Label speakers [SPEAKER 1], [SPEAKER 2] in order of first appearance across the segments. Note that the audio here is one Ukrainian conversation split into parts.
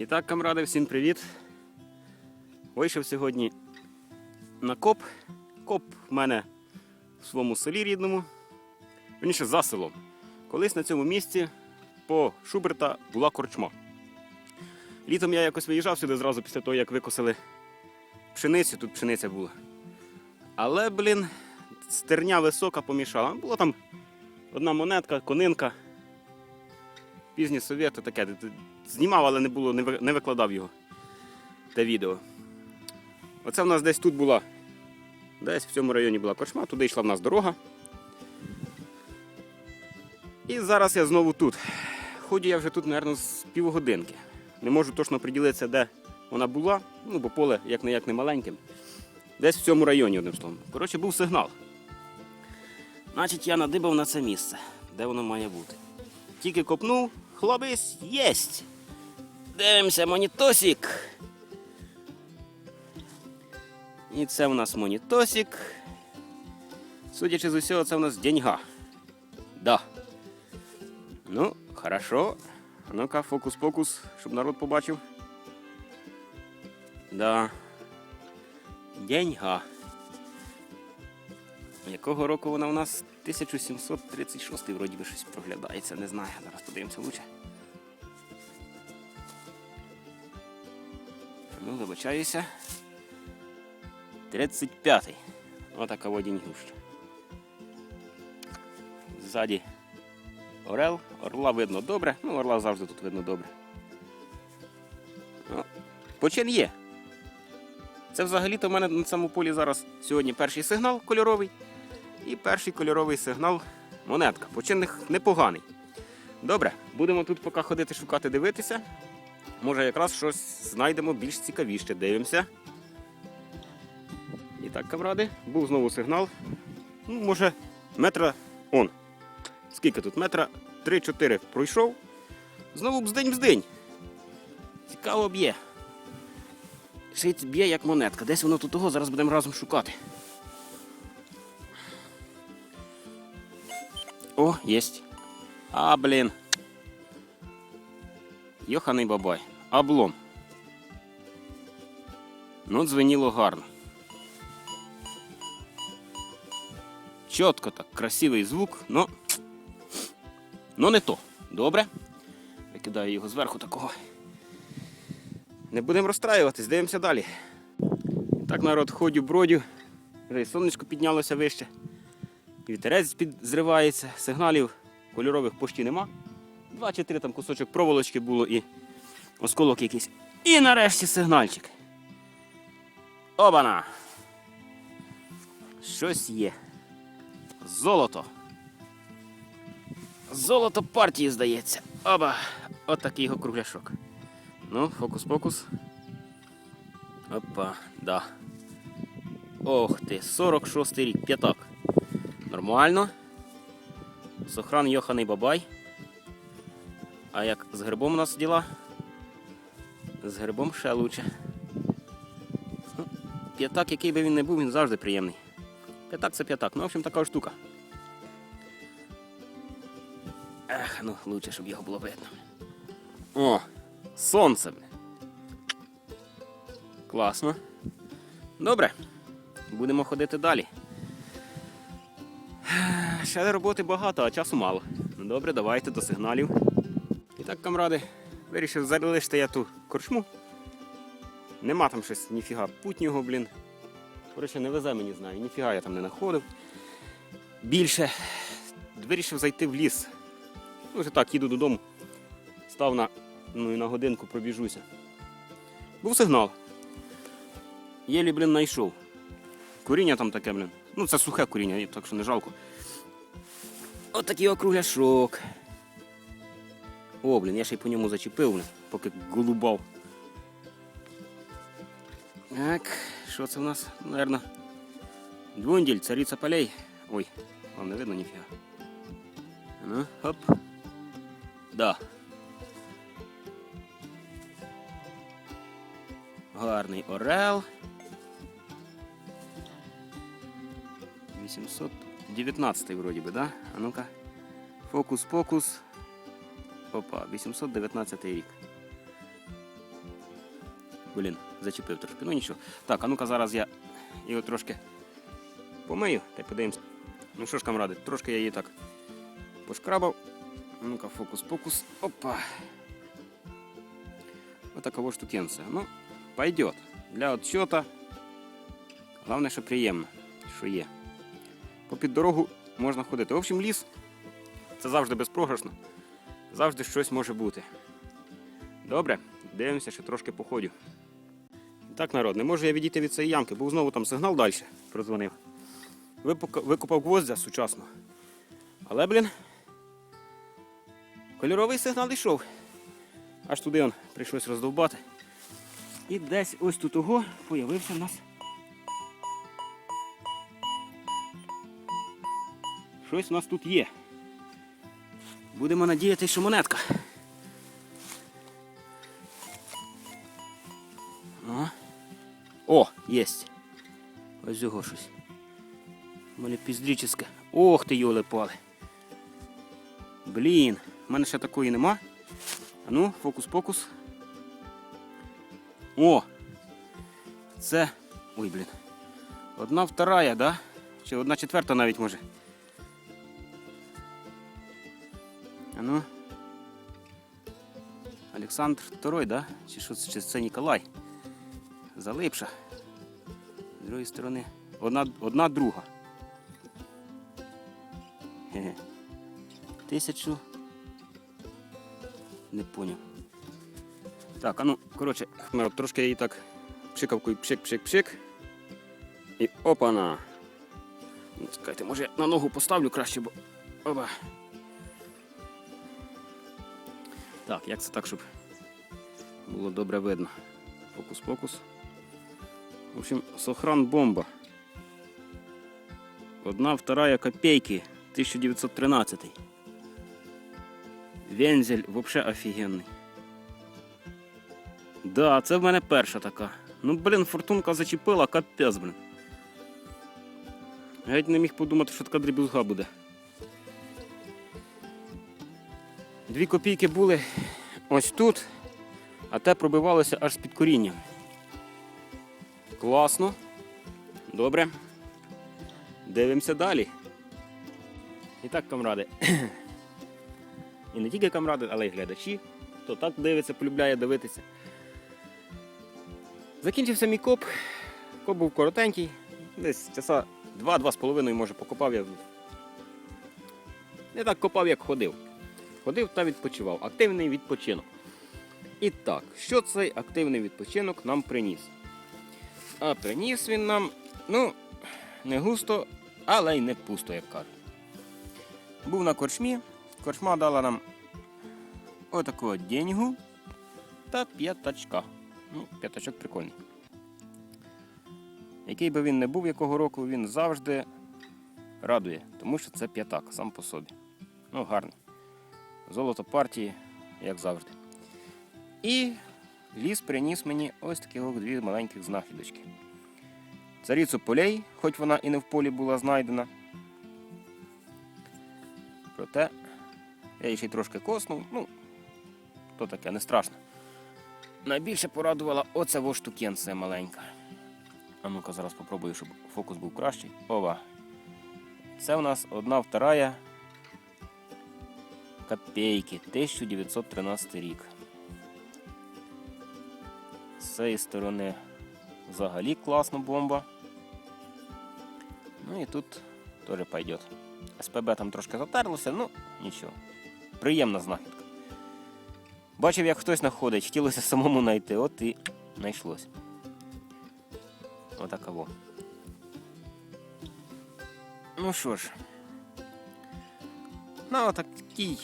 [SPEAKER 1] І так, камради, всім привіт. Вийшов сьогодні на коп. Коп в мене в своєму селі рідному. Верніше за селом. Колись на цьому місці по Шуберта була корчма. Літом я якось виїжджав сюди зразу після того, як викосили пшеницю, тут пшениця була. Але, блін, стерня висока помішала. Була там одна монетка, конинка. Пізні совєти таке. Знімав, але не було, не викладав його. Те відео. Оце в нас десь тут була. Десь в цьому районі була корчма, туди йшла в нас дорога. І зараз я знову тут. Ходжу я вже тут, мабуть, з півгодинки. Не можу точно приділитися, де вона була, ну, бо поле як не як не маленьке. Десь в цьому районі, одним словом. Коротше, був сигнал. Значить, я надибав на це місце, де воно має бути. Тільки копнув, хлопець, єсть. Дивимося, монітосик. І це у нас монітосик. Судячи з усього, це у нас деньга. Да. Ну, хорошо. Ну-ка, фокус-покус, щоб народ побачив. Да. Деньга. Якого року вона у нас? 1736 вроді би щось проглядається, не знаю. Зараз подивимося лучше. Вибачаюся. 35-й. Отака во деньгуща. Ззаді орел. Орла видно добре. Ну, орла завжди тут видно добре. О, почин є. Це взагалі-то в мене на цьому полі зараз сьогодні перший сигнал кольоровий. І перший кольоровий сигнал монетка. Починник непоганий. Добре, будемо тут поки ходити, шукати, дивитися. Може, якраз щось знайдемо більш цікавіше. Дивимося. І так, камради, був знову сигнал. Ну, може, метра. Он. Скільки тут? Метра 3-4 пройшов. Знову бздень-бздень. Цікаво б'є. Шить б'є як монетка. Десь воно тут того, зараз будемо разом шукати. О, єсть. А, блін. Йоханий бабай. Облом. Ну, дзвеніло гарно. Чітко так, красивий звук, но. Ну не то. Добре. Викидаю його зверху такого. Не будемо розстраюватись, дивимося далі. Так, народ, ходю, бродю. Вже і сонечко піднялося вище. Вітерець під... зривається, сигналів кольорових почти нема. Два чи три там кусочок проволочки було і осколок якийсь. І нарешті сигнальчик. Обана! Щось є. Золото. Золото партії, здається. Оба! Отакий його кругляшок. Ну, фокус-покус. Опа, да. Ох ти, 46 й рік, п'ятак. Нормально. Сохран Йоханий Бабай. А як з грибом у нас діла? З грибом ще лучше. Ну, П'ятак, який би він не був, він завжди приємний. П'ятак це п'ятак. Ну, в общем, така штука. Ех, ну лучше, щоб його було видно. О, сонце. Класно. Добре. Будемо ходити далі. Ще роботи багато, а часу мало. Добре, давайте до сигналів. І так, камради, вирішив залишити я ту корчму. Нема там щось ніфіга путнього, блін. Коротше, не везе мені знаю, ніфіга я там не знаходив. Більше вирішив зайти в ліс. Ну, вже так, їду додому. Став на, ну, і на годинку пробіжуся. Був сигнал. Єлі, блін, знайшов. Коріння там таке, блін. Ну, це сухе коріння, так що не жалко. От такий округляшок. О, блін, я ще й по ньому зачепив, блін, поки голубав. Так, що це в нас? Наверно. Двунділь, цариця полей. Ой, вам не видно ніфіга. Ну, хоп. Да. Гарний орел. 819 вроді би, да? А ну-ка. Фокус-покус. Опа, 819 рік. Блін, зачепив трошки. Ну нічого. Так, а ну-ка зараз я його трошки помию та подивимось. Ну що ж, камради, трошки я її так пошкрабав. Ну-ка, фокус, фокус. Опа. Вот такого штукенця. Ну, пойдет. Для отчета. Головне, що приємно, що є. Попід дорогу можна ходити. В общем, ліс це завжди безпрограшно. Завжди щось може бути. Добре, дивимося, ще трошки походю. Так, народ, не можу я відійти від цієї ямки, бо знову там сигнал далі продзвонив. Випука- Викопав гвоздя сучасно. Але, блін, кольоровий сигнал йшов. Аж туди он прийшлось роздовбати. І десь ось тут ого появився в нас. Щось у нас тут є. Будемо надіятися, що монетка. Єсть. Ось його щось. У мене піздрічське. Ох ти, йоли пали. Блін, в мене ще такої нема. А ну, фокус-покус. О! Це. Ой, блін. Одна вторая, да? Чи одна четверта навіть може. А ну. Олександр II, да? Чи що це, чи це Ніколай? Залипша. Другої сторони. Одна, одна друга. Ге-ге. Тисячу. Не поняв. Так, а ну, коротше, народ, трошки її так пшикавкою пшик-пшик-пшик. І опана. Ну, Чекайте, може я на ногу поставлю краще, бо. Оба. Так, як це так, щоб було добре видно. Фокус-фокус. В общем, сохран бомба. Одна вторая копейки 1913. Вензель взагалі офігенний. Да, це в мене перша така. Ну, блін, фортунка зачепила, капець, блін. Геть не міг подумати, що така дрібузга буде. Дві копійки були ось тут, а те пробивалося аж з-під коріння. Класно. Добре. Дивимося далі. І так, камради. І не тільки камради, але й глядачі. Хто так дивиться, полюбляє дивитися. Закінчився мій коп. Коп був коротенький. Десь часа 2-2 з половиною, може, покопав я. Не так копав, як ходив. Ходив та відпочивав. Активний відпочинок. І так, що цей активний відпочинок нам приніс? А приніс він нам, ну, не густо, але й не пусто, як кажуть. Був на корчмі. Корчма дала нам отакого деньгу та п'ятачка. Ну, п'ятачок прикольний. Який би він не був, якого року, він завжди радує, тому що це п'ятак сам по собі. Ну, гарний. Золото партії, як завжди. І ліс приніс мені ось такі дві маленьких знахідочки. Царицю полей, хоч вона і не в полі була знайдена. Проте я її ще й трошки коснув, ну, то таке, не страшно. Найбільше порадувала оця во штукенція маленька. А ну-ка зараз попробую, щоб фокус був кращий. Ова. Це у нас одна вторая копейки 1913 рік. З цієї сторони взагалі класна бомба. Ну і тут теж пойдет. СПБ там трошки затерлося, ну нічого. Приємна знахідка. Бачив, як хтось знаходить, хотілося самому знайти, от і знайшлось. Отаково. Ну що ж, на отакій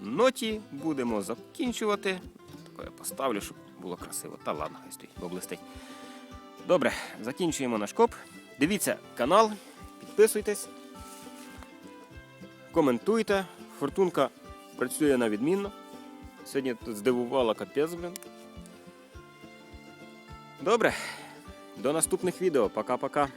[SPEAKER 1] ноті будемо закінчувати. Таке я поставлю, щоб було красиво. Та ладно, хай стоїть, бо блистить. Добре, закінчуємо наш коп. Дивіться канал, підписуйтесь, коментуйте. Фортунка працює на відмінно. Сьогодні тут здивувала капець, блін. Добре, до наступних відео. Пока-пока.